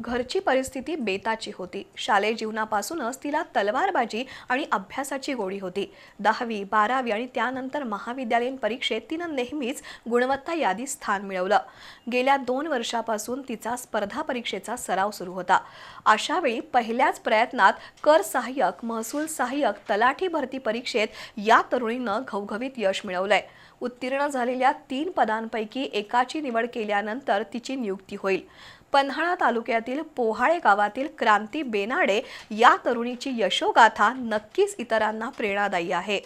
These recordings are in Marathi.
घरची परिस्थिती बेताची होती. शालेय जीवनापासूनच तिला तलवारबाजी आणि अभ्यासाची गोडी होती. दहावी बारावी आणि त्यानंतर महाविद्यालयीन परीक्षेत तिनं नेहमीच गुणवत्ता यादीत स्थान मिळवलं. गेल्या दोन वर्षापासून तिचा स्पर्धा परीक्षेचा सराव सुरू होता. अशावेळी पहिल्याच प्रयत्नात कर सहाय्यक महसूल सहाय्यक तलाठी भरती परीक्षेत या तरुणीनं घवघवीत यश मिळवलंय. उत्तीर्ण झालेल्या तीन पदांपैकी एकाची निवड केल्यानंतर तिची नियुक्ती होईल. पन्हाळा तालुक्यातील पोहाळे गावातील क्रांती बेनाडे या तरुणीची यशोगाथा नक्कीच इतरांना प्रेरणादायी आहे.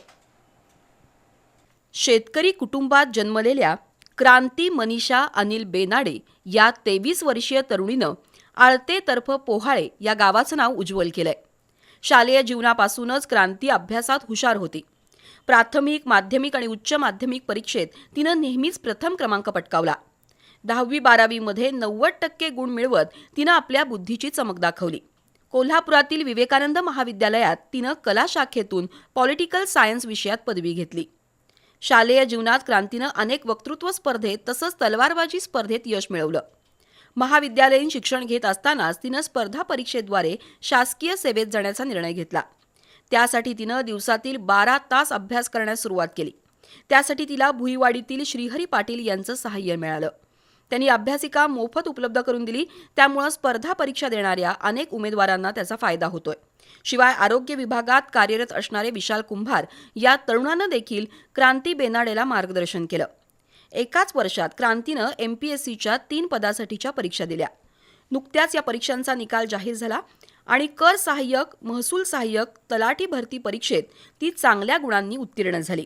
शेतकरी कुटुंबात जन्मलेल्या क्रांती मनीषा अनिल बेनाडे या तेवीस वर्षीय तरुणीनं आळते तर्फ पोहाळे या गावाचं नाव उज्ज्वल केलंय. शालेय जीवनापासूनच क्रांती अभ्यासात हुशार होती. प्राथमिक माध्यमिक आणि उच्च माध्यमिक परीक्षेत तिनं नेहमीच प्रथम क्रमांक पटकावला. दहावी बारावीमध्ये नव्वद टक्के गुण मिळवत तिनं आपल्या बुद्धीची चमक दाखवली. कोल्हापुरातील विवेकानंद महाविद्यालयात तिनं कला शाखेतून पॉलिटिकल सायन्स विषयात पदवी घेतली. शालेय जीवनात क्रांतीनं अनेक वक्तृत्व स्पर्धेत तसंच तलवारबाजी स्पर्धेत यश मिळवलं. महाविद्यालयीन शिक्षण घेत असतानाच तिनं स्पर्धा परीक्षेद्वारे शासकीय सेवेत जाण्याचा निर्णय घेतला. त्यासाठी तिनं दिवसातील बारा तास अभ्यास करण्यास सुरुवात केली. त्यासाठी तिला भुईवाडीतील श्रीहरी पाटील यांचं सहाय्य मिळालं. त्यांनी अभ्यासिका मोफत उपलब्ध करून दिली. त्यामुळं स्पर्धा परीक्षा देणाऱ्या अनेक उमेदवारांना त्याचा फायदा होतोय. शिवाय आरोग्य विभागात कार्यरत असणारे विशाल कुंभार या तरुणानं देखील क्रांती बेनाडेला मार्गदर्शन केलं. एकाच वर्षात क्रांतीनं एम पी एस सीच्या तीन पदासाठीच्या परीक्षा दिल्या. नुकत्याच या परीक्षांचा निकाल जाहीर झाला. आणि कर सहाय्यक महसूल सहाय्यक तलाठी भरती परीक्षेत ती चांगल्या गुणांनी उत्तीर्ण झाली.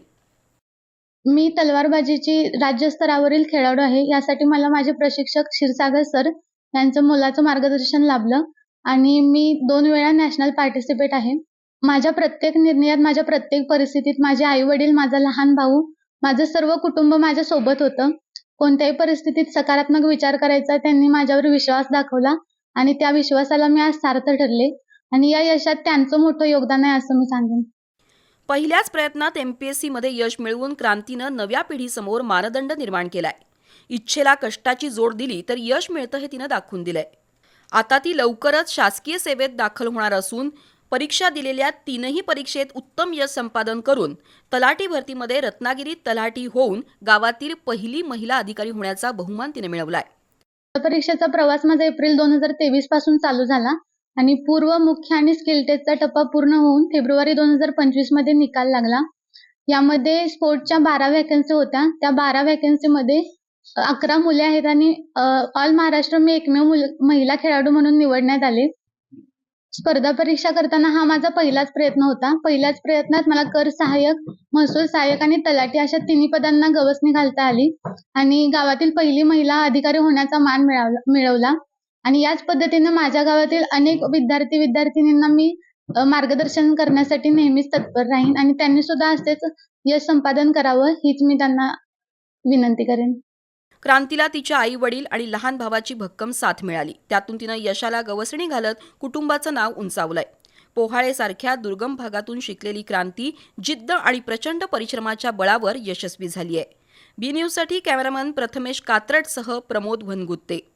मी तलवारबाजीची राज्यस्तरावरील खेळाडू आहे यासाठी मला माझे प्रशिक्षक क्षीरसागर सर यांचं मुलाचं मार्गदर्शन लाभलं आणि मी दोन वेळा नॅशनल पार्टिसिपेट आहे. माझ्या प्रत्येक निर्णयात माझ्या प्रत्येक परिस्थितीत माझे आई वडील माझा लहान भाऊ माझं सर्व कुटुंब माझ्या सोबत होतं. कोणत्याही परिस्थितीत सकारात्मक विचार करायचा त्यांनी माझ्यावर विश्वास दाखवला. आणि त्या विश्वासाला मी आज सार्थ ठरले. आणि या यशात त्यांचं मोठं योगदान आहे असं मी सांगेन. पहिल्याच प्रयत्नात एमपीएससीमध्ये यश मिळवून क्रांतीनं नव्या पिढीसमोर मानदंड निर्माण केलाय. इच्छेला कष्टाची जोड दिली तर यश मिळतं हे तिनं दाखवून दिलंय. आता ती लवकरच शासकीय सेवेत दाखल होणार असून परीक्षा दिलेल्या तीनही परीक्षेत उत्तम यश संपादन करून तलाठी भरतीमध्ये रत्नागिरीत तलाठी होऊन गावातील पहिली महिला अधिकारी होण्याचा बहुमान तिने मिळवलाय. परीक्षेचा प्रवास माझा एप्रिल दोन हजार तेवीसपासून चालू झाला आणि पूर्व मुख्य आणि स्किल टेस्टचा टप्पा पूर्ण होऊन फेब्रुवारी दोन हजार पंचवीसमध्ये निकाल लागला. यामध्ये स्पोर्टच्या बारा वॅकन्सी होत्या. त्या बारा वॅकन्सीमध्ये अकरा मुले आहेत आणि ऑल महाराष्ट्र मी एकमेव महिला खेळाडू म्हणून निवडण्यात आले. स्पर्धा परीक्षा करताना हा माझा पहिलाच प्रयत्न होता. पहिल्याच प्रयत्नात मला कर सहाय्यक महसूल सहाय्यक आणि तलाठी अशा तिन्ही पदांना गवसणी घालता आली आणि गावातील पहिली महिला अधिकारी होण्याचा मान मिळवला मिळवला. आणि याच पद्धतीने माझ्या गावातील अनेक विद्यार्थी विद्यार्थिनींना मी मार्गदर्शन करण्यासाठी नेहमीच तत्पर राहीन आणि त्यांनी सुद्धा असेच यश संपादन करावं हीच मी त्यांना विनंती करेन. क्रांतीला तिच्या आई वडील आणि लहान भावाची भक्कम साथ मिळाली. त्यातून तिनं यशाला गवसणी घालत कुटुंबाचं नाव उंचावलंय. पोहाळेसारख्या दुर्गम भागातून शिकलेली क्रांती जिद्द आणि प्रचंड परिश्रमाच्या बळावर यशस्वी झाली आहे बी न्यूजसाठी कॅमेरामन प्रथमेश कात्रटसह प्रमोद भनगुत्ते